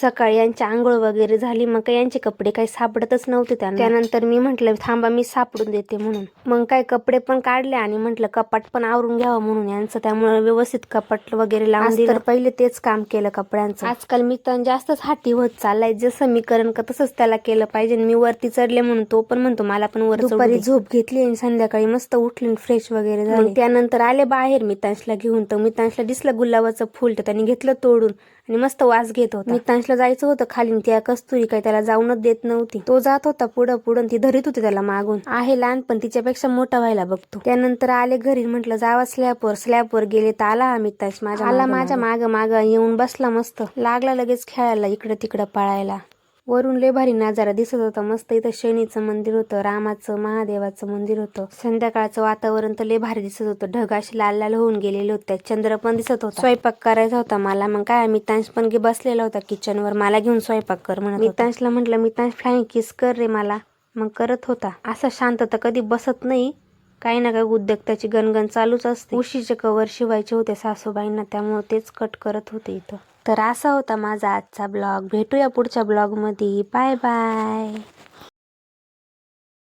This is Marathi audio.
सकाळी यांची आंघोळ वगैरे झाली. मग काय यांचे कपडे काही सापडतच नव्हते त्यांना. त्यानंतर मी म्हटलं थांबा मी सापडून देते म्हणून. मग काय कपडे पण काढले आणि म्हटलं कपाट पण आवरून घ्यावं म्हणून. यांचं त्यामुळे व्यवस्थित कपाट वगैरे लावून तर पहिले तेच काम केलं कपड्यांचं. आजकाल मी तर जास्तच हाती होत चाललाय. जसं मी करण का तसंच त्याला केलं पाहिजे मी वरती चढले म्हणून तो पण म्हणतो मला पण वर दुपारी झोप घेतली आणि संध्याकाळी मस्त उठले फ्रेश वगैरे झाले. त्यानंतर आले बाहेर मितांशला घेऊन. तर मितांशला दिसलं गुलाबाचं फुल. तर त्यांनी घेतलं तोडून. आणि मस्त वास घेत होता. मितांशला जायचं होतं खाली त्या कस्तुरी काही त्याला जाऊनच देत नव्हती. तो जात होता पुढं पुढं ती धरीत होती त्याला मागून. आहे लहान पण तिच्यापेक्षा मोठा व्हायला बघतो. त्यानंतर आले घरी म्हटलं जावा स्लॅपवर स्लॅपवर गेले तर आला हा मितांश माझ्या आला माझ्या माग. माग येऊन बसला मस्त. लागला लगेच खेळायला इकडे तिकडे पळायला. वरून लय भारी नजारा दिसत होता. मस्त इथं शनीचं मंदिर होतं रामाचं महादेवाचं मंदिर होतं. संध्याकाळचं वातावरण तर लय भारी दिसत होतं. ढग असे लाल लाल होऊन गेलेले होते. चंद्र पण दिसत होता. स्वयंपाक करायचा होता मला. मग काय मितांश पण बसलेला होता किचनवर. मला घेऊन स्वयंपाक कर म्हणत मितांशला म्हटलं मितांश फ्लाईंग किस कर रे मला. मग करत होता. असं शांतता कधी बसत नाही. काही ना काही उद्योगताची गणगण चालूच असते. उशीचे कवर शिवायचे होते सासूबाईंना त्यामुळे तेच कट करत होते इथं. तर असा होता माझा आजचा ब्लॉग भेटूया पुढच्या ब्लॉगमध्ये बाय बाय